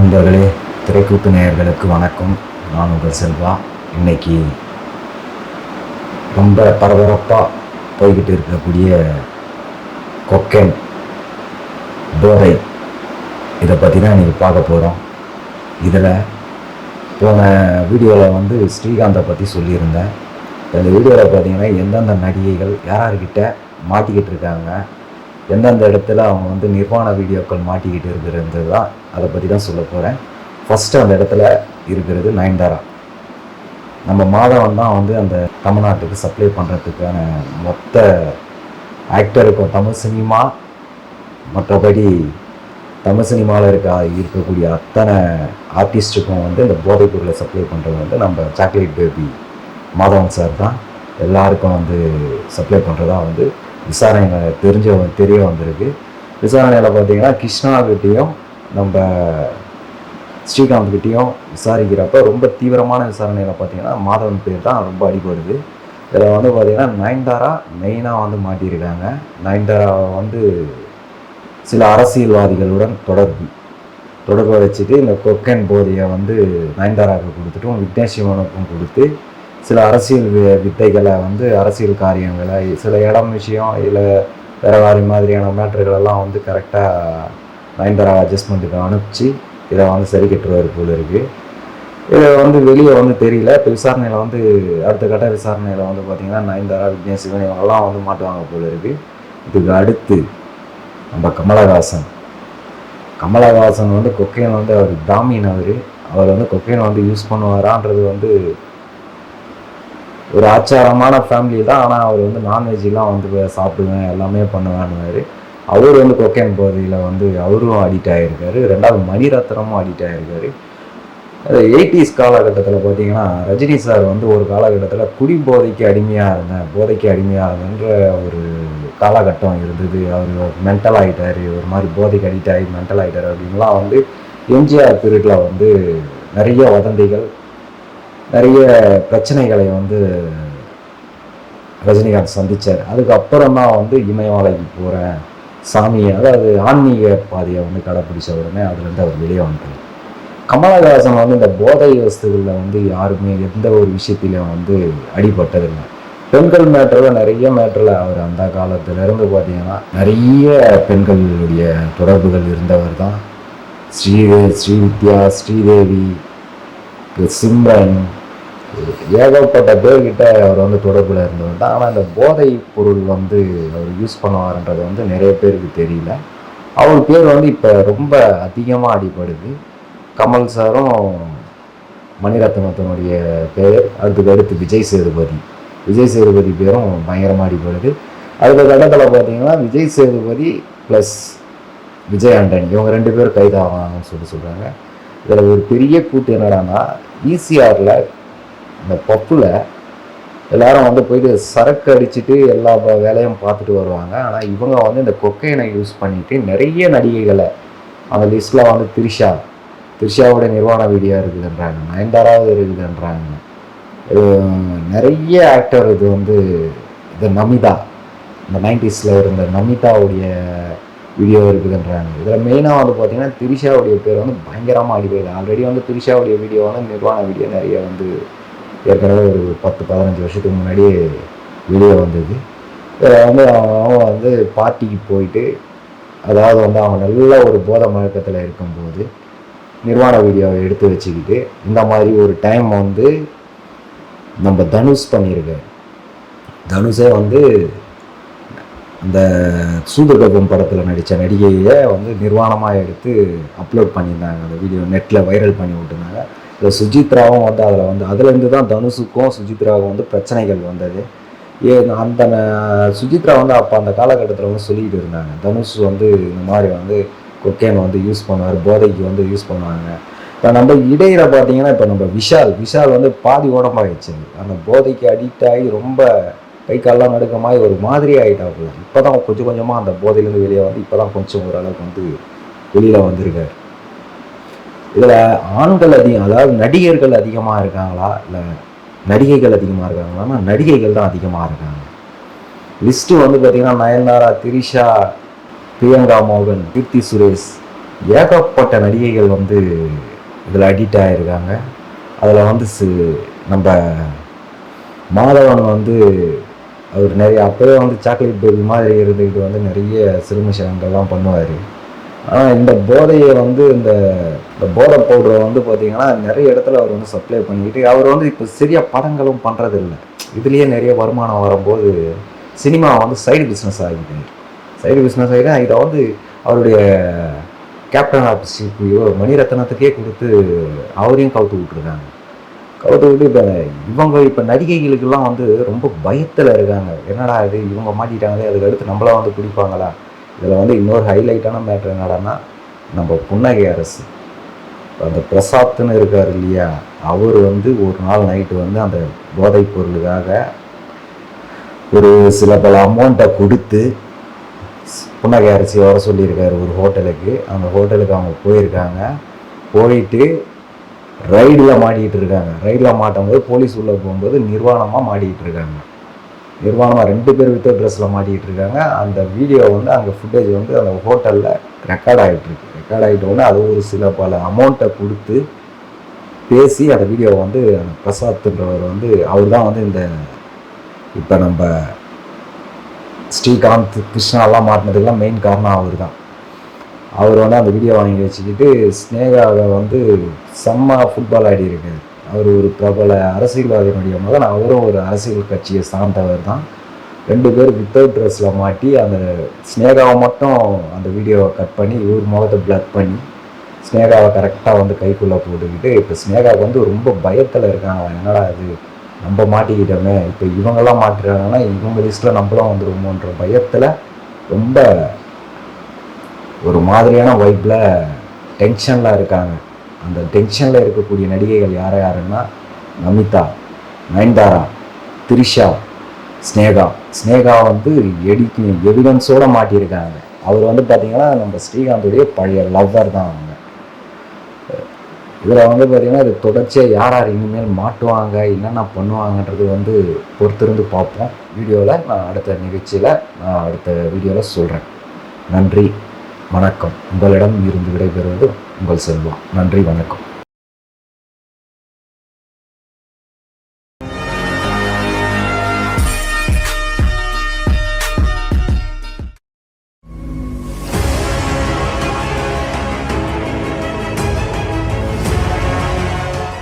நண்பர்களே திரைக்கூத்து நேயர்களுக்கு வணக்கம். நான் உங்கள் செல்வா. இன்னைக்கு ரொம்ப பரபரப்பாக போய்கிட்டு இருக்கக்கூடிய கொக்கன் போதை. இதை பற்றி தான் இன்றைக்கி பார்க்க போகிறோம் இதில் போன வீடியோவில் வந்து ஸ்ரீகாந்தை பற்றி சொல்லியிருந்தேன். இந்த வீடியோவில் பார்த்தீங்கன்னா எந்தெந்த நடிகைகள் யார் யார்கிட்ட மாட்டிக்கிட்டு இருக்காங்க எந்தெந்த இடத்துல அவங்க வந்து நிர்வாண வீடியோக்கள் மாட்டிக்கிட்டு இருக்கிறது தான் அதை பற்றி தான் சொல்ல போகிறேன் ஃபஸ்ட்டு அந்த இடத்துல இருக்கிறது நயன்தாரா. நம்ம மாதவன் தான் வந்து அந்த தமிழ்நாட்டுக்கு சப்ளை பண்ணுறதுக்கான மொத்த ஆக்டருக்கும் தமிழ் சினிமா மற்றபடி தமிழ் சினிமாவில் இருக்க இருக்கக்கூடிய அத்தனை ஆர்டிஸ்ட்டுக்கும் வந்து இந்த போதைப்பொருளை சப்ளை பண்ணுறது வந்து நம்ம சாக்லேட் பேபி மாதவன் சார் தான். எல்லாருக்கும் வந்து சப்ளை பண்ணுறதா வந்து விசாரணை தெரிஞ்ச தெரிய வந்திருக்கு. விசாரணையில் பார்த்தீங்கன்னா கிருஷ்ணாகிட்டையும் நம்ம ஸ்ரீகாந்த்கிட்டையும் விசாரிக்கிறப்ப ரொம்ப தீவிரமான விசாரணையில் பார்த்தீங்கன்னா மாதவன் பேர் தான் ரொம்ப அடிபடுது. இதில் வந்து பார்த்தீங்கன்னா நயன்தாரா மெயினாக வந்து மாட்டியிருக்காங்க. நயன்தாராவை வந்து சில அரசியல்வாதிகளுடன் தொடர்பு. தொடர்பை வச்சுட்டு இந்த கொக்கன் போதையை வந்து நயன்தாராவுக்கு கொடுத்துட்டும் விக்னேஷ் சிவனுக்கும் கொடுத்து சில அரசியல் வி- வித்தைகளை வந்து அரசியல் காரியங்களை சில இடம் விஷயம் இல்லை வேற வேறு மாதிரியான மேட்டர்களெல்லாம் வந்து கரெக்டாக நயன்தாரா அட்ஜஸ்ட்மெண்ட்டுக்கு அனுப்பிச்சு இதை வந்து சரி கட்டுருவார் போல் இருக்குது இதை வந்து வெளியே வந்து தெரியல. இப்போ விசாரணையில் வந்து அடுத்த கட்ட விசாரணையில் வந்து பார்த்தீங்கன்னா நயன்தாரா விக்னேஷ் சிவன் இவங்கெல்லாம் வந்து மாட்டுவாங்க போல் இருக்குது இதுக்கு அடுத்து நம்ம கமலஹாசன். கமலஹாசன் வந்து கொக்கைன் வந்து அவர் பிராமின் அவர். அவர் வந்து கொக்கைன் வந்து யூஸ் பண்ணுவாரான்றது வந்து ஒரு ஆச்சாரமான ஃபேமிலி தான். ஆனால் அவர் வந்து நான்வெஜ்லாம் வந்து சாப்பிடுவேன் எல்லாமே பண்ணுவேன்னுவார் அவர் வந்து கொக்கைன் போதையில் வந்து அவரும் அடிக்ட் ஆகியிருக்காரு ரெண்டாவது மணிரத்னமும் அடிக்ட் ஆகியிருக்காரு அது எயிட்டிஸ் காலகட்டத்தில் பார்த்தீங்கன்னா ரஜினி சார் வந்து ஒரு காலகட்டத்தில் குடி போதைக்கு அடிமையாக இருந்தேன் போதைக்கு அடிமையாக இருந்தேன்ற ஒரு காலகட்டம் இருந்தது. அவர் மென்டல் ஆகிட்டாரு ஒரு மாதிரி போதைக்கு அடிக்ட் ஆகி மென்டல் ஆகிட்டார் அப்படின்லாம் வந்து எம்ஜிஆர் பீரியடில் வந்து நிறைய வதந்திகள் நிறைய பிரச்சனைகளை வந்து ரஜினிகாந்த் சந்திச்சார். அதுக்கப்புறம் தான் வந்து இமயமலைக்கு போகிறேன் சாமி அதாவது ஆன்மீக பாதையை வந்து கடைப்பிடிச்ச உடனே அதுலேருந்து அவர் வெளியே வந்துட்டார். கமலஹாசன் வந்து இந்த போதை வஸ்துகளில் வந்து யாருமே எந்த ஒரு விஷயத்திலையும் வந்து அடிபட்டதில்லை. பெண்கள் மேட்டரில் நிறைய மேட்டரில் அவர் அந்த காலத்திலேருந்து பார்த்தீங்கன்னா நிறைய பெண்களுடைய தொடர்புகள் இருந்தவர் தான். ஸ்ரீ ஸ்ரீவித்யா ஸ்ரீதேவி சிம்ரன் ஏகப்பட்ட பேர்கிட்ட அவர் வந்து தொடர்பில் இருந்தவர் தான் ஆனால் அந்த போதை பொருள் வந்து அவர் யூஸ் பண்ணுவார்ன்றது வந்து நிறைய பேருக்கு தெரியல. அவர் பேர் வந்து இப்போ ரொம்ப அதிகமாக அடிபடுது. கமல் சாரும் மணிரத்னத்தினுடைய பேர் அதுக்கு அடுத்து விஜய் சேதுபதி. விஜய் சேதுபதி பேரும் பயங்கரமாக அடிபடுது. அதுக்கு கட்டத்தில் பார்த்தீங்கன்னா விஜய் சேதுபதி ப்ளஸ் விஜய் ஆண்டனி இவங்க ரெண்டு பேரும் கைதாவாங்கன்னு சொல்லி சொல்கிறாங்க இதில் ஒரு பெரிய கூட்டு என்னடான்னா ஈசிஆரில் இந்த பப்பில் எல்லாரும் வந்து போயிட்டு சரக்கு அடிச்சுட்டு எல்லா வேலையும் பார்த்துட்டு வருவாங்க. ஆனால் இவங்க வந்து இந்த கொக்கைனை யூஸ் பண்ணிட்டு நிறைய நடிகைகளை அந்த லிஸ்ட்டில் வந்து திரிஷா திரிஷாவோட நிர்வாண வீடியோ இருக்குதுன்றாங்க நயன்தாராவது இருக்குதுன்றாங்க. இது நிறைய ஆக்டர் இது வந்து இது நமிதா. இந்த நைன்டிஸில் இருந்த நமிதாவுடைய வீடியோ இருக்குதுன்றாங்க. இதில் மெயினாக வந்து பார்த்தீங்கன்னா திரிஷாவுடைய பேர் வந்து பயங்கரமாக அடிப்படையில் ஆல்ரெடி வந்து திரிஷாவுடைய வீடியோ வந்து நிர்வாண வீடியோ நிறைய வந்து ஏற்கனவே ஒரு பத்து பதினஞ்சு வருஷத்துக்கு முன்னாடியே வீடியோ வந்தது. இதில் வந்து அவன் அவன் வந்து பார்ட்டிக்கு போயிட்டு அதாவது வந்து அவன் நல்ல ஒரு போத மழக்கத்தில் இருக்கும்போது நிர்வாண வீடியோவை எடுத்து வச்சுக்கிட்டு இந்த மாதிரி ஒரு டைம் வந்து நம்ம தனுஷ் பண்ணியிருக்காரு. தனுஷே வந்து அந்த சூதுகபம் படத்தில் நடித்த நடிகையை வந்து நிர்வாணமாக எடுத்து அப்லோட் பண்ணியிருந்தாங்க. அந்த வீடியோ நெட்டில் வைரல் பண்ணி விட்டுருந்தாங்க. இந்த சுஜித்ராவும் வந்து அதில் வந்து அதுலேருந்து தான் தனுஷுக்கும் சுஜித்ராவுக்கும் வந்து பிரச்சனைகள் வந்தது. ஏ அந்த ந- சுஜித்ரா வந்து அப்போ அந்த காலகட்டத்தில் வந்து சொல்லிக்கிட்டு இருந்தாங்க. தனுஷ் வந்து இந்த மாதிரி வந்து கொக்கேன் வந்து யூஸ் பண்ணுவார் போதைக்கு வந்து யூஸ் பண்ணுவாங்க. இப்போ நம்ம இடையில பார்த்தீங்கன்னா இப்போ நம்ம விஷால் விஷால் வந்து பாதி உடம்பாயிடுச்சு அந்த போதைக்கு அடிக்ட் ஆகி ரொம்ப கை காலெலாம் நடுக்க மாதிரி ஒரு மாதிரி ஆகிட்டாப்புல இப்போ தான் கொஞ்சம் கொஞ்சமாக அந்த போதையிலேருந்து வெளியே வந்து இப்போ தான் கொஞ்சம் ஓரளவுக்கு வந்து வெளியில் வந்திருக்காரு. இதில் ஆண்கள் அதிகம் அதாவது நடிகர்கள் அதிகமாக இருக்காங்களா? இல்லை நடிகைகள் அதிகமாக இருக்காங்களான்னா நடிகைகள் தான் அதிகமாக இருக்காங்க. லிஸ்ட்டு வந்து பார்த்திங்கன்னா நயன்தாரா திரிஷா பிரியங்கா மோகன் கீர்த்தி சுரேஷ் ஏகப்பட்ட நடிகைகள் வந்து இதில் அடிக்ட் ஆகிருக்காங்க அதில் வந்து சு நம்ம மாதவன் வந்து அவர் நிறைய அப்போவே வந்து சாக்லேட் பேபி மாதிரி இருந்துக்கிட்டு வந்து நிறைய சிறுமிஷங்கள்லாம் பண்ணுவார். ஆனால் இந்த போதையை வந்து இந்த இந்த போதை பவுடரை வந்து பார்த்தீங்கன்னா நிறைய இடத்துல அவர் வந்து சப்ளை பண்ணிக்கிட்டு அவர் வந்து இப்போ சரியாக படங்களும் பண்ணுறதில்ல இதுலேயே நிறைய வருமானம் வரும்போது சினிமா வந்து சைடு பிஸ்னஸ் ஆகிடுது சைடு பிஸ்னஸ் ஆகிட்டு இதை வந்து அவருடைய கேப்டன் ஆஃப் சிபிஓ மணிரத்னத்துக்கே கொடுத்து அவரையும் கவுத்து விட்டுருக்காங்க. கவுத்து விட்டு இப்போ இவங்க இப்போ நடிகைகளுக்கெல்லாம் வந்து ரொம்ப பயத்தில் இருக்காங்க. என்னடா இது இவங்க மாட்டிட்டாங்களே அதுக்கு அடுத்து நம்மளாம் வந்து பிடிப்பாங்களா? இதில் வந்து இன்னொரு ஹைலைட்டான மேட்ரு என்னடான்னா நம்ம புன்னகை அரசு. அந்த பிரசாத்னு இருக்கார் இல்லையா அவர் வந்து ஒரு நாள் நைட்டு வந்து அந்த போதைப் பொருளுக்காக ஒரு சில பல அமௌண்ட்டை கொடுத்து புன்னகை அரிசி வர சொல்லியிருக்காரு ஒரு ஹோட்டலுக்கு. அந்த ஹோட்டலுக்கு அவங்க போயிருக்காங்க. போயிட்டு ரைடில் மாட்டிக்கிட்டு இருக்காங்க. ரைடில் மாட்டும்போது போலீஸ் உள்ளே போகும்போது நிர்வாணமாக மாட்டிக்கிட்டு இருக்காங்க. நிர்வாணமாக ரெண்டு பேர் வித்த ட்ரெஸ்ஸில் மாட்டிக்கிட்டு இருக்காங்க. அந்த வீடியோ வந்து அங்கே ஃபுட்டேஜ் வந்து அந்த ஹோட்டலில் ரெக்கார்ட் ஆகிட்டுருக்கு ரெக்கார்ட் ஆகிட்ட உடனே அது ஒரு சில பல அமௌண்ட்டை கொடுத்து பேசி அந்த வீடியோவை வந்து அந்த பிரசாத்ன்றவர் வந்து அவர் தான் வந்து இந்த இப்போ நம்ம ஸ்ரீகாந்த் கிருஷ்ணாலாம் மாட்டினதுக்கெல்லாம் மெயின் காரணம் அவர் தான் அவர் வந்து அந்த வீடியோ வாங்கி வச்சுக்கிட்டு ஸ்னேகாவை வந்து செம்ம ஃபுட்பால் ஆடி அவர் ஒரு பிரபல அரசியல்வாதியினுடைய மகன் அவரும் ஒரு அரசியல் கட்சியை சார்ந்தவர் தான். ரெண்டு பேர் வித்தவுட் ட்ரெஸ்ஸில் மாட்டி அந்த ஸ்னேகாவை மட்டும் அந்த வீடியோவை கட் பண்ணி இவர் முகத்தை பிளாக் பண்ணி ஸ்னேகாவை கரெக்டாக வந்து கைக்குள்ளே போட்டுக்கிட்டு இப்போ ஸ்னேகாவுக்கு வந்து ரொம்ப பயத்தில் இருக்காங்க. என்னடா இது? நம்ம மாட்டிக்கிட்டோமே. இப்போ இவங்கெல்லாம் மாட்டுறாங்கன்னா இவங்க லிஸ்ட்டில் நம்மளும் வந்துருமோன்ற பயத்தில் ரொம்ப ஒரு மாதிரியான வைப்பில் டென்ஷனில் இருக்காங்க. அந்த டென்ஷனில் இருக்கக்கூடிய நடிகைகள் யார் யாருன்னா நமிதா நயன்தாரா த்ரிஷா ஸ்னேகா. ஸ்னேகா வந்து எடிக்கு எவிடன்ஸோடு மாட்டியிருக்காங்க. அவர் வந்து பார்த்தீங்கன்னா நம்ம ஸ்ரீகாந்துடைய பழைய லவ்வர் தான் அவங்க. இதில் வந்து பார்த்தீங்கன்னா இது தொடர்ச்சியாக யார் யார் இனிமேல் மாட்டுவாங்க என்னென்ன பண்ணுவாங்கன்றது வந்து பொறுத்திருந்து பார்ப்போம். வீடியோவில் நான் அடுத்த நிகழ்ச்சியில் நான் அடுத்த வீடியோவில் சொல்கிறேன் நன்றி வணக்கம். உங்களிடம் இருந்து விடைபெறுவது உங்கள் செல்வம் நன்றி வணக்கம்.